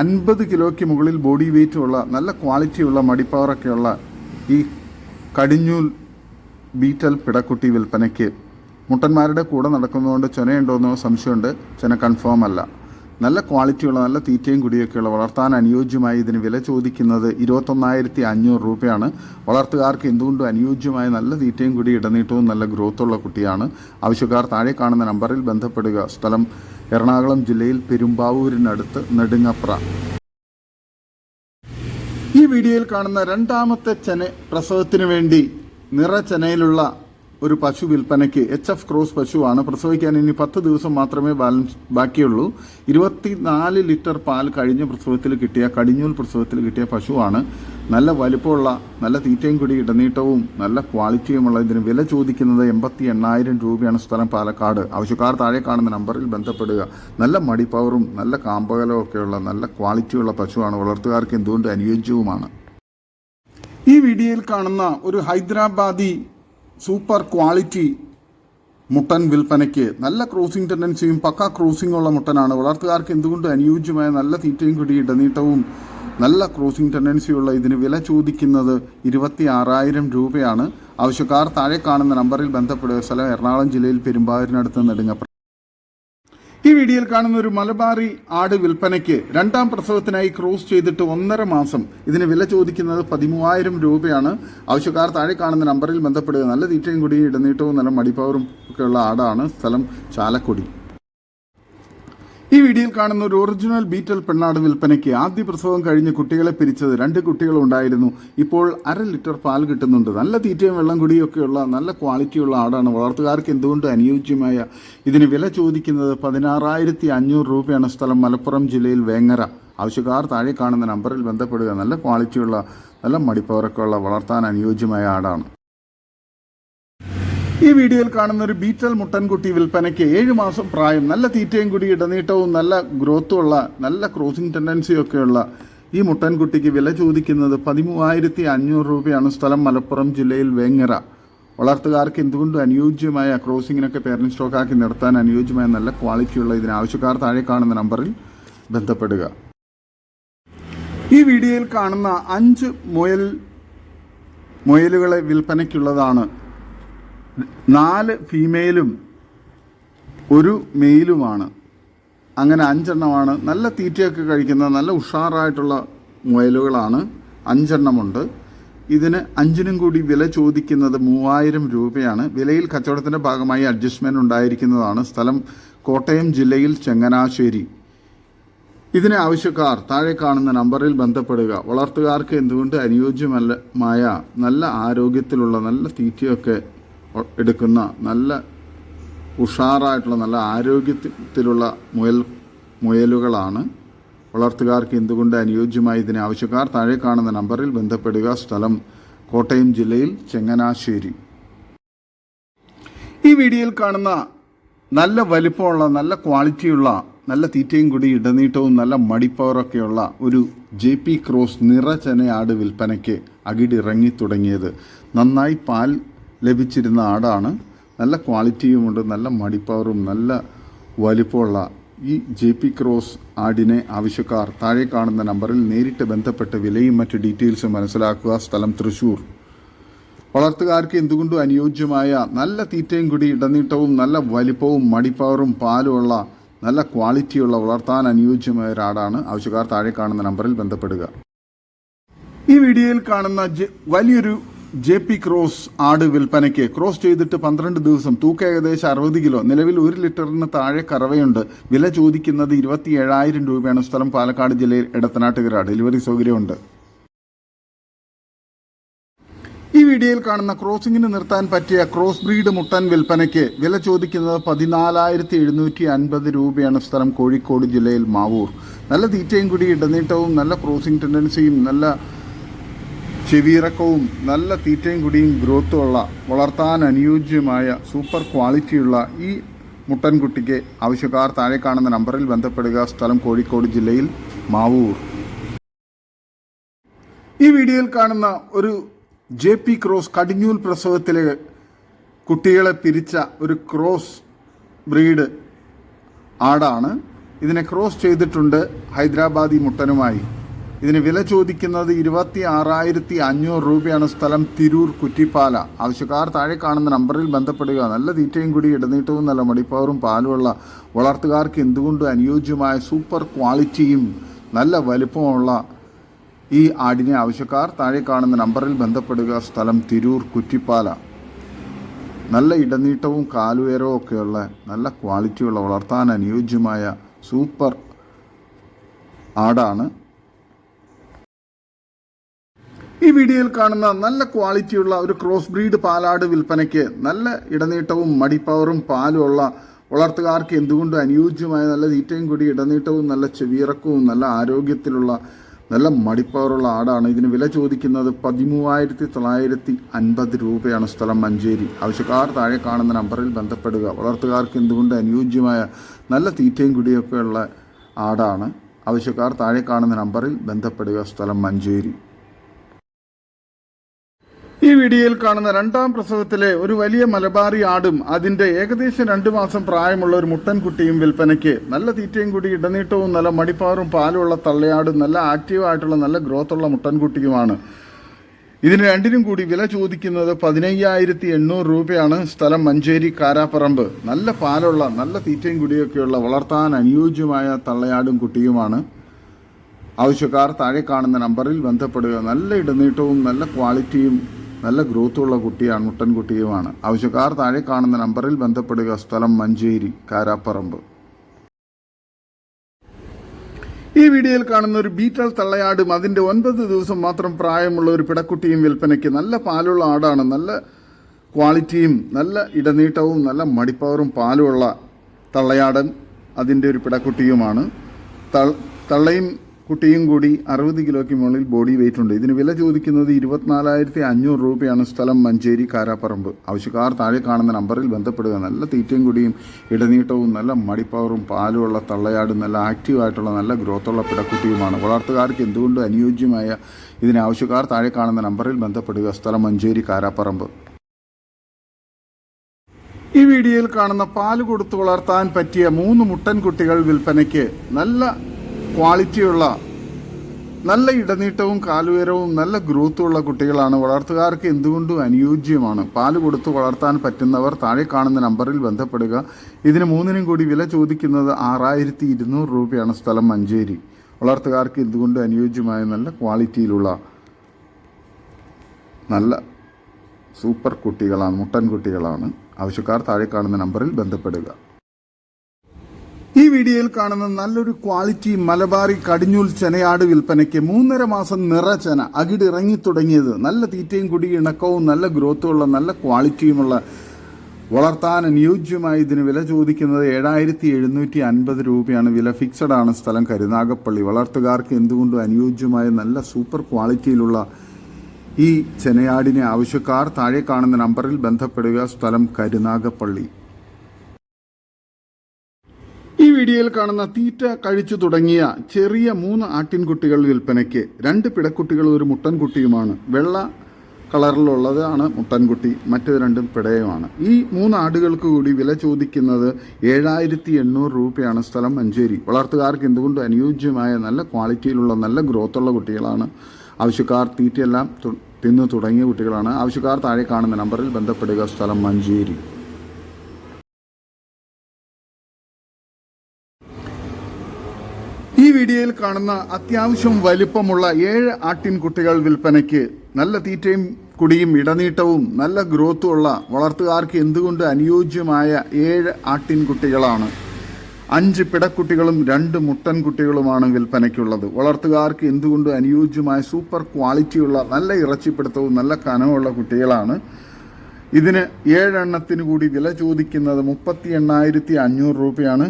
അൻപത് കിലോയ്ക്ക് മുകളിൽ ബോഡി വെയ്റ്റ് ഉള്ള നല്ല ക്വാളിറ്റിയുള്ള മടിപ്പവറൊക്കെയുള്ള ഈ കടിഞ്ഞൂൽ ബീറ്റൽ പിടക്കുട്ടി വിൽപ്പനയ്ക്ക്. മുട്ടന്മാരുടെ കൂടെ നടക്കുന്നതുകൊണ്ട് ചൊനയുണ്ടോയെന്നോ സംശയമുണ്ട്. ചൊന കൺഫേം അല്ല. നല്ല ക്വാളിറ്റിയുള്ള നല്ല തീറ്റയും കുടിയൊക്കെയുള്ള വളർത്താൻ അനുയോജ്യമായി ഇതിന് വില ചോദിക്കുന്നത് ഇരുപത്തൊന്നായിരത്തി അഞ്ഞൂറ് രൂപയാണ്. വളർത്തുകാർക്ക് എന്തുകൊണ്ടും അനുയോജ്യമായ നല്ല തീറ്റയും കുടി ഇടനീട്ടവും നല്ല ഗ്രോത്തുള്ള കുട്ടിയാണ്. ആവശ്യക്കാർ താഴെ കാണുന്ന നമ്പറിൽ ബന്ധപ്പെടുക. സ്ഥലം എറണാകുളം ജില്ലയിൽ പെരുമ്പാവൂരിനടുത്ത് നെടുങ്ങപ്ര. ഈ വീഡിയോയിൽ കാണുന്ന രണ്ടാമത്തെ ചെന പ്രസവത്തിന് വേണ്ടി നിറചെനയിലുള്ള ഒരു പശു വിൽപ്പനയ്ക്ക് എച്ച് എഫ് ക്രോസ് പശുവാണ് പ്രസവിക്കാൻ ഇനി പത്ത് ദിവസം മാത്രമേ ബാലൻസ് ബാക്കിയുള്ളൂ. ഇരുപത്തിനാല് ലിറ്റർ പാൽ കഴിഞ്ഞ പ്രസവത്തിൽ കിട്ടിയ കടിഞ്ഞൂൽ പ്രസവത്തിൽ കിട്ടിയ പശുവാണ് നല്ല വലിപ്പമുള്ള നല്ല തീറ്റയും കൂടി ഇടനീട്ടവും നല്ല ക്വാളിറ്റിയുമുള്ള ഇതിന് വില ചോദിക്കുന്നത് എൺപത്തി എണ്ണായിരം രൂപയാണ് സ്ഥലം പാലക്കാട്. ആവശ്യക്കാർ താഴെ കാണുന്ന നമ്പറിൽ ബന്ധപ്പെടുക. നല്ല മടിപ്പവറും നല്ല കാമ്പകലവും ഒക്കെയുള്ള നല്ല ക്വാളിറ്റിയുള്ള പശുവാണ് വളർത്തുകാർക്ക് എന്തുകൊണ്ട് അനുയോജ്യവുമാണ്. ഈ വീഡിയോയിൽ കാണുന്ന ഒരു ഹൈദരാബാദി സൂപ്പർ ക്വാളിറ്റി മുട്ടൻ വിൽപ്പനയ്ക്ക് നല്ല ക്രോസിംഗ് ടെൻഡൻസിയും പക്ക ക്രോസിംഗ് ഉള്ള മുട്ടനാണ്. വളർത്തുകാർക്ക് എന്തുകൊണ്ട് അനുയോജ്യമായ നല്ല തീറ്റയും കുടി ഇടനീട്ടവും നല്ല ക്രോസിംഗ് ടെൻഡൻസിയുള്ള ഇതിന് വില ചോദിക്കുന്നത് ഇരുപത്തി ആറായിരം രൂപയാണ്. ആവശ്യക്കാർ താഴെ കാണുന്ന നമ്പറിൽ ബന്ധപ്പെടുക. സ്ഥലം എറണാകുളം ജില്ലയിൽ പെരുമ്പാവൂരിനടുത്ത് നെടുങ്ങപ്പുറം. ഈ വീഡിയോയിൽ കാണുന്ന ഒരു മലബാറി ആട് വിൽപ്പനയ്ക്ക് രണ്ടാം പ്രസവത്തിനായി ക്രോസ് ചെയ്തിട്ട് ഒന്നര മാസം. ഇതിന് വില ചോദിക്കുന്നത് പതിമൂവായിരം രൂപയാണ്. ആവശ്യക്കാർ താഴെ കാണുന്ന നമ്പറിൽ ബന്ധപ്പെടുക. നല്ല തീറ്റയും കൂടി ഇടനീട്ടവും നല്ല മടിപ്പവറും ഒക്കെയുള്ള ആടാണ്. സ്ഥലം ചാലക്കുടി. ഈ വീഡിയോയിൽ കാണുന്ന ഒരു ഒറിജിനൽ ബീറ്റൽ പെണ്ണാട് വിൽപ്പനയ്ക്ക് ആദ്യ പ്രസവം കഴിഞ്ഞ് കുട്ടികളെ പിരിച്ചത് രണ്ട് കുട്ടികളുണ്ടായിരുന്നു. ഇപ്പോൾ അര ലിറ്റർ പാൽ കിട്ടുന്നുണ്ട്. നല്ല തീറ്റയും വെള്ളം കുടിയൊക്കെയുള്ള നല്ല ക്വാളിറ്റിയുള്ള ആടാണ്. വളർത്തുകാർക്ക് എന്തുകൊണ്ട് അനുയോജ്യമായ ഇതിന് വില ചോദിക്കുന്നത് പതിനാറായിരത്തി അഞ്ഞൂറ് രൂപയാണ് സ്ഥലം മലപ്പുറം ജില്ലയിൽ വേങ്ങര. ആവശ്യക്കാർ താഴെ കാണുന്ന നമ്പറിൽ ബന്ധപ്പെടുക. നല്ല ക്വാളിറ്റിയുള്ള നല്ല മടിപ്പവറൊക്കെ ഉള്ള വളർത്താൻ അനുയോജ്യമായ ആടാണ്. ഈ വീഡിയോയിൽ കാണുന്ന ഒരു ബീറ്റൽ മുട്ടൻകുട്ടി വിൽപ്പനയ്ക്ക് ഏഴ് മാസം പ്രായം നല്ല തീറ്റയും കൂടി ഇടനീട്ടവും നല്ല ഗ്രോത്തും ഉള്ള നല്ല ക്രോസിംഗ് ടെൻഡൻസിയും ഒക്കെയുള്ള ഈ മുട്ടൻകുട്ടിക്ക് വില ചോദിക്കുന്നത് പതിമൂവായിരത്തി അഞ്ഞൂറ് രൂപയാണ് സ്ഥലം മലപ്പുറം ജില്ലയിൽ വേങ്ങര. വളർത്തുകാർക്ക് എന്തുകൊണ്ടും അനുയോജ്യമായ ക്രോസിങ്ങിനൊക്കെ പേരന്റ് സ്റ്റോക്കാക്കി നടത്താൻ അനുയോജ്യമായ നല്ല ക്വാളിറ്റിയുള്ള ഇതിന് ആവശ്യക്കാർ താഴെ കാണുന്ന നമ്പറിൽ ബന്ധപ്പെടുക. ഈ വീഡിയോയിൽ കാണുന്ന അഞ്ച് മുയൽ മുയലുകളെ വിൽപ്പനയ്ക്കുള്ളതാണ് നാല് ഫീമെയിലും ഒരു മെയിലുമാണ് അങ്ങനെ അഞ്ചെണ്ണമാണ്. നല്ല തീറ്റയൊക്കെ കഴിക്കുന്ന നല്ല ഉഷാറായിട്ടുള്ള മുയലുകളാണ് അഞ്ചെണ്ണമുണ്ട്. ഇതിന് അഞ്ചിനും കൂടി വില ചോദിക്കുന്നത് മൂവായിരം രൂപയാണ്. വിലയിൽ കച്ചവടത്തിന്റെ ഭാഗമായി അഡ്ജസ്റ്റ്മെന്റ് ഉണ്ടായിരിക്കുന്നതാണ്. സ്ഥലം കോട്ടയം ജില്ലയിൽ ചെങ്ങനാശ്ശേരി. ഇതിന് ആവശ്യക്കാർ താഴെ കാണുന്ന നമ്പറിൽ ബന്ധപ്പെടുക. വളർത്തുകാർക്ക് എന്തുകൊണ്ട് അനുയോജ്യമല്ല മായ നല്ല ആരോഗ്യത്തിലുള്ള നല്ല തീറ്റയൊക്കെ എടുക്കുന്ന നല്ല ഉഷാറായിട്ടുള്ള നല്ല ആരോഗ്യത്തിലുള്ള മുയൽ മുയലുകളാണ്. വളർത്തുകാർക്ക് എന്തുകൊണ്ട് അനുയോജ്യമായി ഇതിന് ആവശ്യക്കാർ താഴെ കാണുന്ന നമ്പറിൽ ബന്ധപ്പെടുക. സ്ഥലം കോട്ടയം ജില്ലയിൽ ചെങ്ങനാശ്ശേരി. ഈ വീഡിയോയിൽ കാണുന്ന നല്ല വലിപ്പമുള്ള നല്ല ക്വാളിറ്റിയുള്ള നല്ല തീറ്റയും കൂടി ഇടനീട്ടവും നല്ല മടിപ്പവറൊക്കെയുള്ള ഒരു ജെ പി ക്രോസ് നിറചനയാട് വിൽപ്പനയ്ക്ക് അകിടിറങ്ങി തുടങ്ങിയത്. നന്നായി പാൽ ലഭിച്ചിരുന്ന ആടാണ്. നല്ല ക്വാളിറ്റിയുമുണ്ട് നല്ല മടിപ്പവറും നല്ല വലിപ്പമുള്ള ഈ ജെ പി ക്രോസ് ആടിനെ ആവശ്യക്കാർ താഴെ കാണുന്ന നമ്പറിൽ നേരിട്ട് ബന്ധപ്പെട്ട് വിലയും മറ്റ് ഡീറ്റെയിൽസും മനസ്സിലാക്കുക. സ്ഥലം തൃശ്ശൂർ വളർത്തുകാർക്ക് എന്തുകൊണ്ടും അനുയോജ്യമായ നല്ല തീറ്റയും കൂടി ഇടനീട്ടവും നല്ല വലിപ്പവും മടിപ്പവറും പാലുമുള്ള നല്ല ക്വാളിറ്റിയുള്ള വളർത്താൻ അനുയോജ്യമായ ഒരാടാണ് ആവശ്യക്കാർ താഴെ കാണുന്ന നമ്പറിൽ ബന്ധപ്പെടുക. ഈ വീഡിയോയിൽ കാണുന്ന വലിയൊരു ജെ പി ക്രോസ് ആട് വിൽപ്പനയ്ക്ക് ക്രോസ് ചെയ്തിട്ട് പന്ത്രണ്ട് ദിവസം തൂക്ക ഏകദേശം അറുപത് കിലോ. നിലവിൽ ഒരു ലിറ്ററിന് താഴെ കറവയുണ്ട്. വില ചോദിക്കുന്നത് ഇരുപത്തി ഏഴായിരം രൂപയാണ്. സ്ഥലം പാലക്കാട് ജില്ലയിൽ ഇടത്തനാട്ടുകര ഡെലിവറി സൗകര്യമുണ്ട്. ഈ വീഡിയോയിൽ കാണുന്ന ക്രോസിംഗിന് നിർത്താൻ പറ്റിയ ക്രോസ് ബ്രീഡ് മുട്ടൻ വിൽപ്പനയ്ക്ക് വില ചോദിക്കുന്നത് പതിനാലായിരത്തി എഴുന്നൂറ്റി അൻപത് രൂപയാണ് സ്ഥലം കോഴിക്കോട് ജില്ലയിൽ മാവൂർ. നല്ല തീറ്റയും കൂടി ഇടനീട്ടവും നല്ല ക്രോസിംഗ് ടെൻഡൻസിയും നല്ല ചെവിയിറക്കവും നല്ല തീറ്റയും കുടിയും ഗ്രോത്തും ഉള്ള വളർത്താൻ അനുയോജ്യമായ സൂപ്പർ ക്വാളിറ്റിയുള്ള ഈ മുട്ടൻകുട്ടിക്ക് ആവശ്യക്കാർ താഴെ കാണുന്ന നമ്പറിൽ ബന്ധപ്പെടുക. സ്ഥലം കോഴിക്കോട് ജില്ലയിൽ മാവൂർ. ഈ വീഡിയോയിൽ കാണുന്ന ഒരു ജെ പി ക്രോസ് കടിഞ്ഞൂൽ പ്രസവത്തിലെ കുട്ടികളെ പിരിച്ച ഒരു ക്രോസ് ബ്രീഡ് ആടാണ്. ഇതിനെ ക്രോസ് ചെയ്തിട്ടുണ്ട് ഹൈദരാബാദി മുട്ടനുമായി. ഇതിന് വില ചോദിക്കുന്നത് ഇരുപത്തി ആറായിരത്തി അഞ്ഞൂറ് രൂപയാണ് സ്ഥലം തിരൂർ കുറ്റിപ്പാല. ആവശ്യക്കാർ താഴെ കാണുന്ന നമ്പറിൽ ബന്ധപ്പെടുക. നല്ല തീറ്റയും കൂടി ഇടനീട്ടവും നല്ല മടിപ്പവറും പാലുമുള്ള വളർത്തുകാർക്ക് എന്തുകൊണ്ടും അനുയോജ്യമായ സൂപ്പർ ക്വാളിറ്റിയും നല്ല വലുപ്പമുള്ള ഈ ആടിനെ ആവശ്യക്കാർ താഴെ കാണുന്ന നമ്പറിൽ ബന്ധപ്പെടുക. സ്ഥലം തിരൂർ കുറ്റിപ്പാല. നല്ല ഇടനീട്ടവും കാലുയരവും ഒക്കെയുള്ള നല്ല ക്വാളിറ്റിയുള്ള വളർത്താൻ അനുയോജ്യമായ സൂപ്പർ ആടാണ് ഈ വീഡിയോയിൽ കാണുന്ന നല്ല ക്വാളിറ്റിയുള്ള ഒരു ക്രോസ് ബ്രീഡ് പാലാട് വിൽപ്പനയ്ക്ക് നല്ല ഇടനീട്ടവും മടിപ്പവറും പാലും ഉള്ള വളർത്തുകാർക്ക് എന്തുകൊണ്ടും അനുയോജ്യമായ നല്ല തീറ്റയും കൂടി ഇടനീട്ടവും നല്ല ചെവിയിറക്കവും നല്ല ആരോഗ്യത്തിലുള്ള നല്ല മടിപ്പവറുള്ള ആടാണ്. ഇതിന് വില ചോദിക്കുന്നത് പതിമൂവായിരത്തി തൊള്ളായിരത്തി അൻപത് രൂപയാണ് സ്ഥലം മഞ്ചേരി. ആവശ്യക്കാർ താഴെ കാണുന്ന നമ്പറിൽ ബന്ധപ്പെടുക. വളർത്തുകാർക്ക് എന്തുകൊണ്ട് അനുയോജ്യമായ നല്ല തീറ്റയും കുടിയൊക്കെയുള്ള ആടാണ്. ആവശ്യക്കാർ താഴെ കാണുന്ന നമ്പറിൽ ബന്ധപ്പെടുക. സ്ഥലം മഞ്ചേരി. ഈ വീഡിയോയിൽ കാണുന്ന രണ്ടാം പ്രസവത്തിലെ ഒരു വലിയ മലബാറി ആടും അതിന്റെ ഏകദേശം രണ്ടു മാസം പ്രായമുള്ള ഒരു മുട്ടൻകുട്ടിയും വിൽപ്പനയ്ക്ക് നല്ല തീറ്റയും കൂടി ഇടനീട്ടവും നല്ല മടിപ്പാറും പാലുള്ള തള്ളയാടും നല്ല ആക്റ്റീവ് ആയിട്ടുള്ള നല്ല ഗ്രോത്ത് ഉള്ള മുട്ടൻകുട്ടിയുമാണ്. ഇതിന് രണ്ടിനും കൂടി വില ചോദിക്കുന്നത് പതിനയ്യായിരത്തി എണ്ണൂറ് രൂപയാണ്. സ്ഥലം മഞ്ചേരി കാരാപ്പറമ്പ്. നല്ല പാലുള്ള നല്ല തീറ്റയും കുടിയൊക്കെയുള്ള വളർത്താൻ അനുയോജ്യമായ തള്ളയാടും കുട്ടിയുമാണ്. ആവശ്യക്കാർ താഴെ കാണുന്ന നമ്പറിൽ ബന്ധപ്പെടുക. നല്ല ഇടനീട്ടവും നല്ല ക്വാളിറ്റിയും നല്ല ഗ്രോത്തുള്ള കുട്ടിയാണ് മുട്ടൻകുട്ടിയുമാണ് ആവശ്യക്കാർ താഴെ കാണുന്ന നമ്പറിൽ ബന്ധപ്പെടുക. സ്ഥലം മഞ്ചേരി കാരാപ്പറമ്പ്. ഈ വീഡിയോയിൽ കാണുന്ന ഒരു ബീറ്റൽ തള്ളയാടും അതിന്റെ ഒൻപത് ദിവസം മാത്രം പ്രായമുള്ള ഒരു പിടക്കുട്ടിയും വിൽപ്പനയ്ക്ക് നല്ല പാലുള്ള ആടാണ്. നല്ല ക്വാളിറ്റിയും നല്ല ഇടനീട്ടവും നല്ല മടിപ്പവറും പാലുമുള്ള തള്ളയാടൻ അതിന്റെ ഒരു പിടക്കുട്ടിയുമാണ്. തള്ളയും കുട്ടിയും കൂടി അറുപത് കിലോയ്ക്ക് മുകളിൽ ബോഡി വെയിറ്റ് ഉണ്ട്. ഇതിന് വില ചോദിക്കുന്നത് ഇരുപത്തിനാലായിരത്തി അഞ്ഞൂറ് രൂപയാണ്. സ്ഥലം മഞ്ചേരി കാരാപ്പറമ്പ്. ആവശ്യക്കാർ താഴെ കാണുന്ന നമ്പറിൽ ബന്ധപ്പെടുക. നല്ല തീറ്റയും കുടിയും ഇടനീട്ടവും നല്ല മടിപ്പവറും പാലുമുള്ള തള്ളയാടും നല്ല ആക്റ്റീവായിട്ടുള്ള നല്ല ഗ്രോത്തുള്ള പിടക്കുട്ടിയുമാണ് വളർത്തുകാർക്ക് എന്തുകൊണ്ടും അനുയോജ്യമായ ഇതിന് ആവശ്യക്കാർ താഴെ കാണുന്ന നമ്പറിൽ ബന്ധപ്പെടുക? സ്ഥലം മഞ്ചേരി കാരാപ്പറമ്പ്. ഈ വീഡിയോയിൽ കാണുന്ന പാൽ കൊടുത്തു വളർത്താൻ പറ്റിയ മൂന്ന് മുട്ടൻ കുട്ടികൾ വിൽപ്പനയ്ക്ക് നല്ല ക്വാളിറ്റിയുള്ള നല്ല ഇടനീട്ടവും കാലുയരവും നല്ല ഗ്രോത്തുള്ള കുട്ടികളാണ്. വളർത്തുകാർക്ക് എന്തുകൊണ്ടും അനുയോജ്യമാണ്. പാൽ കൊടുത്ത് വളർത്താൻ പറ്റുന്നവർ താഴെ കാണുന്ന നമ്പറിൽ ബന്ധപ്പെടുക. ഇതിന് മൂന്നിനും കൂടി വില ചോദിക്കുന്നത് ആറായിരത്തി ഇരുന്നൂറ് രൂപയാണ് സ്ഥലം മഞ്ചേരി. വളർത്തുകാർക്ക് എന്തുകൊണ്ടും അനുയോജ്യമായ നല്ല ക്വാളിറ്റിയിലുള്ള നല്ല സൂപ്പർ കുട്ടികളാണ് മുട്ടൻ കുട്ടികളാണ്. ആവശ്യക്കാർ താഴെ കാണുന്ന നമ്പറിൽ ബന്ധപ്പെടുക. ഈ വീഡിയോയിൽ കാണുന്ന നല്ലൊരു ക്വാളിറ്റി മലബാറി കടിഞ്ഞൂൽ ചെനയാട് വിൽപ്പനയ്ക്ക് മൂന്നര മാസം നിറ ചെന അകിടിറങ്ങി തുടങ്ങിയത്. നല്ല തീറ്റയും കുടി ഇണക്കവും നല്ല ഗ്രോത്തും ഉള്ള നല്ല ക്വാളിറ്റിയുമുള്ള വളർത്താൻ അനുയോജ്യമായി ഇതിന് വില ചോദിക്കുന്നത് ഏഴായിരത്തി എഴുന്നൂറ്റി അൻപത് രൂപയാണ്. വില ഫിക്സഡ് ആണ് സ്ഥലം കരുനാഗപ്പള്ളി. വളർത്തുകാർക്ക് എന്തുകൊണ്ടും അനുയോജ്യമായ നല്ല സൂപ്പർ ക്വാളിറ്റിയിലുള്ള ഈ ചെനയാടിനെ ആവശ്യക്കാർ താഴെ കാണുന്ന നമ്പറിൽ ബന്ധപ്പെടുക. സ്ഥലം കരുനാഗപ്പള്ളി. വീഡിയോയിൽ കാണുന്ന തീറ്റ കഴിച്ചു തുടങ്ങിയ ചെറിയ മൂന്ന് ആട്ടിൻകുട്ടികൾ വിൽപ്പനയ്ക്ക് രണ്ട് പിടക്കുട്ടികൾ ഒരു മുട്ടൻകുട്ടിയുമാണ്. വെള്ള കളറിലുള്ളതാണ് മുട്ടൻകുട്ടി മറ്റു രണ്ടും പിടയുമാണ്. ഈ മൂന്ന് ആടുകൾക്ക് കൂടി വില ചോദിക്കുന്നത് ഏഴായിരത്തി എണ്ണൂറ് രൂപയാണ് സ്ഥലം മഞ്ചേരി. വളർത്തുകാർക്ക് എന്തുകൊണ്ടും അനുയോജ്യമായ നല്ല ക്വാളിറ്റിയിലുള്ള നല്ല ഗ്രോത്തുള്ള കുട്ടികളാണ്. ആവശ്യക്കാർ തീറ്റയെല്ലാം തിന്നു തുടങ്ങിയ കുട്ടികളാണ്. ആവശ്യക്കാർ താഴെ കാണുന്ന നമ്പറിൽ ബന്ധപ്പെടുക. സ്ഥലം മഞ്ചേരി. വീഡിയോയിൽ കാണുന്ന അത്യാവശ്യം വലിപ്പമുള്ള ഏഴ് ആട്ടിൻകുട്ടികൾ വിൽപ്പനയ്ക്ക് നല്ല തീറ്റയും കുടിയും ഇടനീട്ടവും നല്ല ഗ്രോത്തും ഉള്ള വളർത്തുകാർക്ക് എന്തുകൊണ്ട് അനുയോജ്യമായ ഏഴ് ആട്ടിൻകുട്ടികളാണ്? അഞ്ച് പിടക്കുട്ടികളും രണ്ട് മുട്ടൻകുട്ടികളുമാണ് വിൽപ്പനയ്ക്കുള്ളത്. വളർത്തുകാർക്ക് എന്തുകൊണ്ട് അനുയോജ്യമായ സൂപ്പർ ക്വാളിറ്റിയുള്ള നല്ല ഇറച്ചിപ്പിടുത്തവും നല്ല കനമുള്ള കുട്ടികളാണ്? ഇതിന് ഏഴെണ്ണത്തിന് കൂടി വില ചോദിക്കുന്നത് മുപ്പത്തി എണ്ണായിരത്തി അഞ്ഞൂറ് രൂപയാണ്.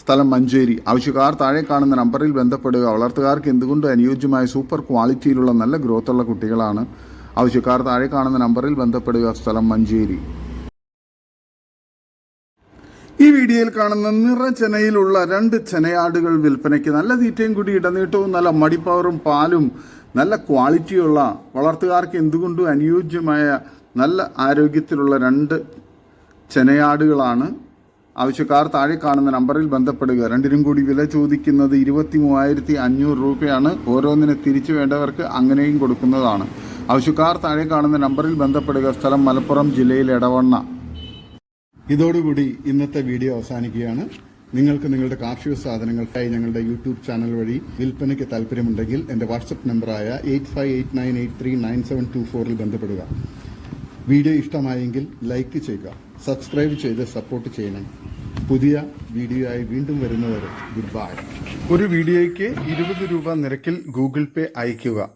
സ്ഥലം മഞ്ചേരി. ആവശ്യക്കാർ താഴെ കാണുന്ന നമ്പറിൽ ബന്ധപ്പെടുക. വളർത്തുകാർക്ക് എന്തുകൊണ്ട് അനുയോജ്യമായ സൂപ്പർ ക്വാളിറ്റിയിലുള്ള നല്ല ഗ്രോത്തുള്ള കുട്ടികളാണ്? ആവശ്യക്കാർ താഴെ കാണുന്ന നമ്പറിൽ ബന്ധപ്പെടുക. സ്ഥലം മഞ്ചേരി. ഈ വീഡിയോയിൽ കാണുന്ന നിറചെനയിലുള്ള രണ്ട് ചെനയാടുകൾ വിൽപ്പനയ്ക്ക് നല്ല തീറ്റയും കൂടി ഇടനീട്ടവും നല്ല മടിപ്പവറും പാലും നല്ല ക്വാളിറ്റിയുള്ള വളർത്തുകാർക്ക് എന്തുകൊണ്ടും അനുയോജ്യമായ നല്ല ആരോഗ്യത്തിലുള്ള രണ്ട് ചെനയാടുകളാണ് ആവശ്യക്കാർ താഴെ കാണുന്ന നമ്പറിൽ ബന്ധപ്പെടുക. രണ്ടിനും കൂടി വില ചോദിക്കുന്നത് ഇരുപത്തി മൂവായിരത്തി അഞ്ഞൂറ് രൂപയാണ്. ഓരോന്നിനെ തിരിച്ചു വേണ്ടവർക്ക് അങ്ങനെയും കൊടുക്കുന്നതാണ്. ആവശ്യക്കാർ താഴെ കാണുന്ന നമ്പറിൽ ബന്ധപ്പെടുക. സ്ഥലം മലപ്പുറം ജില്ലയിൽ എടവണ്ണ. ഇതോടുകൂടി ഇന്നത്തെ വീഡിയോ അവസാനിക്കുകയാണ്. നിങ്ങൾക്ക് നിങ്ങളുടെ കാർഷിക സാധനങ്ങൾക്കായി ഞങ്ങളുടെ യൂട്യൂബ് ചാനൽ വഴി വിൽപ്പനയ്ക്ക് താല്പര്യമുണ്ടെങ്കിൽ എന്റെ വാട്സപ്പ് നമ്പറായ eight five eight nine eight three nine seven two ഫോറിൽ ബന്ധപ്പെടുക. വീഡിയോ ഇഷ്ടമായെങ്കിൽ ലൈക്ക് ചെയ്യുക. സബ്സ്ക്രൈബ് ചെയ്ത് സപ്പോർട്ട് ചെയ്യണം. പുതിയ വീഡിയോ ആയി വീണ്ടും വരുന്നവരെ ഗുഡ് ബൈ. ഒരു വീഡിയോയ്ക്ക് ഇരുപത് രൂപ നിരക്കിൽ ഗൂഗിൾ പേ അയയ്ക്കുക.